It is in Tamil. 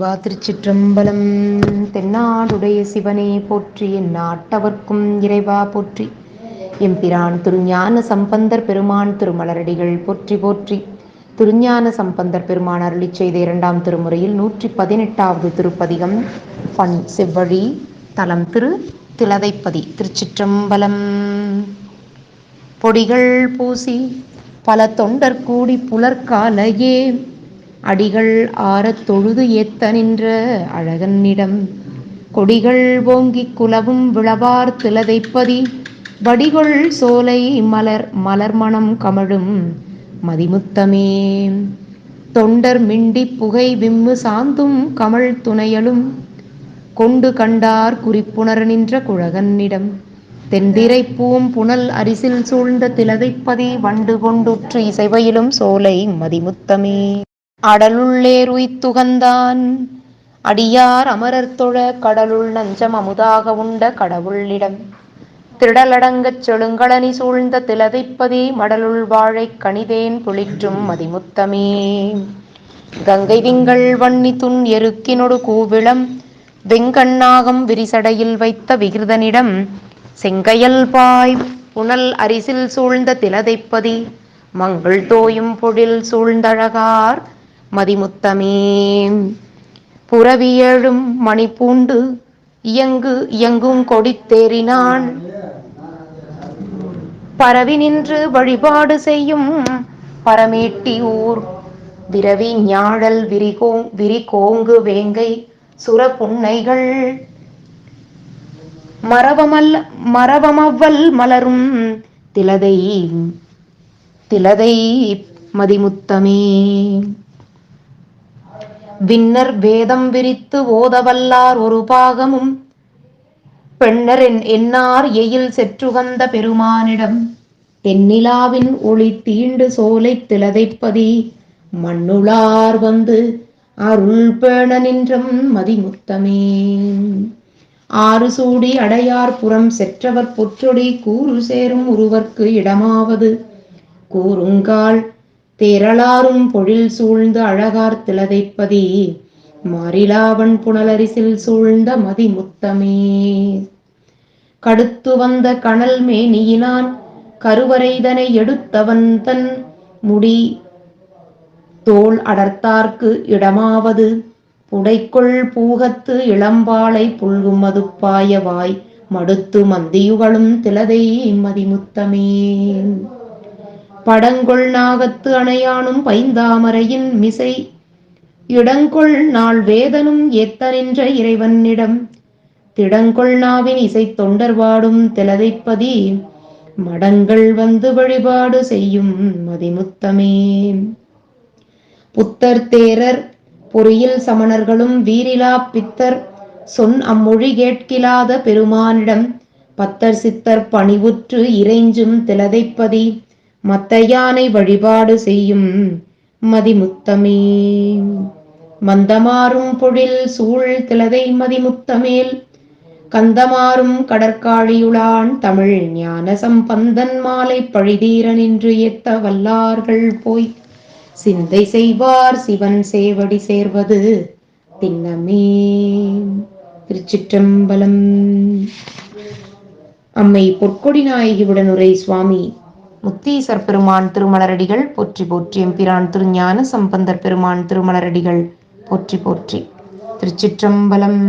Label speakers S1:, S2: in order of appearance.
S1: வா திருச்சிற்றம்பலம். தென்னாடுடைய சிவனே போற்றி என் நாட்டவர்க்கும் இறைவா போற்றி. எம்பிரான் திருஞான சம்பந்தர் பெருமான் திருமலரடிகள் போற்றி போற்றி. திருஞான சம்பந்தர் பெருமான் அருளி செய்த இரண்டாம் திருமுறையில் நூற்றி பதினெட்டாவது திருப்பதிகம் பண் செவ்வழி தலம் திரு திலதைப்பதி திருச்சிற்றம்பலம். பொடிகள் பூசி பல தொண்டர் கூடி புலர்காலையே அடிகள் ஆறத் தொழுது ஏத்த நின்ற அழகன்னிடம் கொடிகள் ஓங்கிக் குலவும் விளவார் திலதைப்பதி வடிகொள் சோலை மலர் மலர்மணம் கமழும் மதிமுத்தமே. தொண்டர் மிண்டி புகை விம்மு சாந்தும் கமழ் துணையலும் கொண்டு கண்டார் குறிப்புணர் நின்ற குழகன்னிடம் தென்திரை பூம் புனல் அரிசில் சூழ்ந்த திலதைப்பதி வண்டு கொண்டுற்று இசைவையிலும் சோலை மதிமுத்தமே. அடலுள்ளேருய்த்துகந்தான் அடியார் அமரர் தொழ கடலுள் நஞ்சம் அமுதாக உண்ட கடவுளிடம். திடலடங்கச் செழுங்களனி சூழ்ந்த திலதைப்பதே மடலுள் வாழைக் கணிதேன் புளிற்றும் மதிமுத்தமே. கங்கை திங்கள் வன்னி துன் எருக்கினொடு கூவிளம் வெங்கண்ணாகம் விரிசடையில் வைத்த விகிருதனிடம் செங்கையல் பாய் புனல் அரிசில் சூழ்ந்த திலதைப்பதி மங்கள் தோயும் பொழில் சூழ்ந்தழகார் மதிமுத்தமே. புறவியழும் மணிப்பூண்டு இயங்கு இயங்கும் கொடித்தேறினான் பரவி நின்று வழிபாடு செய்யும் பரமேட்டி ஊர். விரவி ஞாழல் விரிகோ விரிகோங்கு வேங்கை சுர புன்னைகள் மரபமல்ல மரபமவ்வல் மலரும் திலதை திலதை மதிமுத்தமே. விண்ணர் வேதம் விரித்து ஓதவல்லார் ஒரு பாகமும் பெண்ணர் என்னார் எயில் செற்றுகந்த பெருமானிடம் தென்னிலாவின் ஒளி தீண்டு சோலை திலதைப்பதி மண்ணுளார் வந்து அருள் பேண நின்றம் மதிமுத்தமே. ஆறு சூடி அடையார் புறம் செற்றவர் பொற்றொடி கூறு சேரும் ஒருவர்க்கு இடமாவது கூறுங்கால் திரளாரும் பொழில் சூழ்ந்த அழகார் திலதைப்பதி மாறிலாவன் புனலரிசில் சூழ்ந்த மதிமுத்தமே. கடுத்து வந்த கணல் மேனியினான் கருவறைதனை எடுத்தவன் தன் முடி தோல் அடர்த்தார்க்கு இடமாவது புடைக்குள் பூகத்து இளம்பாலை புல்கும் மதுப்பாயவாய் மடுத்து மந்தியுகளும் திலதை மதிமுத்தமே. படங்கொள் நாகத்து அணையானும் பைந்தாமரையின் மிசை. இடங்கொள் நாள் வேதனும் ஏத்த நின்ற இறைவனிடம் திடங்கொள் நாவின் இசை தொண்டர் வாடும் திலதைப்பதி மடங்கள் வந்து வழிபாடு செய்யும் மதிமுத்தமே. புத்தர் தேரர் பொறியில் சமணர்களும் வீரிலா பித்தர் சொன் அம்மொழி கேட்கிலாத பெருமானிடம். பத்தர் சித்தர் பணிவுற்று இறைஞ்சும் திலதைப்பதி மத்த யானை வழிபாடு செய்யும் மதிமுத்தமே. மந்தமாறும் பொழில் சூழ் திலதை மதிமுத்தமேல். கந்தமாறும் கடற்காழியுளான் தமிழ் ஞான சம்பந்தன் மாலை பழிதீர நின்று ஏத்த வல்லார்கள் போய். சிந்தை செய்வார் சிவன் சேவடி சேர்வது திண்ணமே. திருச்சிற்றம்பலம். அம்மை பொற்கொடி நாயகியுடன் உரை சுவாமி. முத்தீசர் பெருமான் திருமலரடிகள் போற்றி போற்றி எம்பிரான் திருஞான சம்பந்தர் பெருமான் திருமலரடிகள் போற்றி போற்றி. திருச்சிற்றம்பலம்.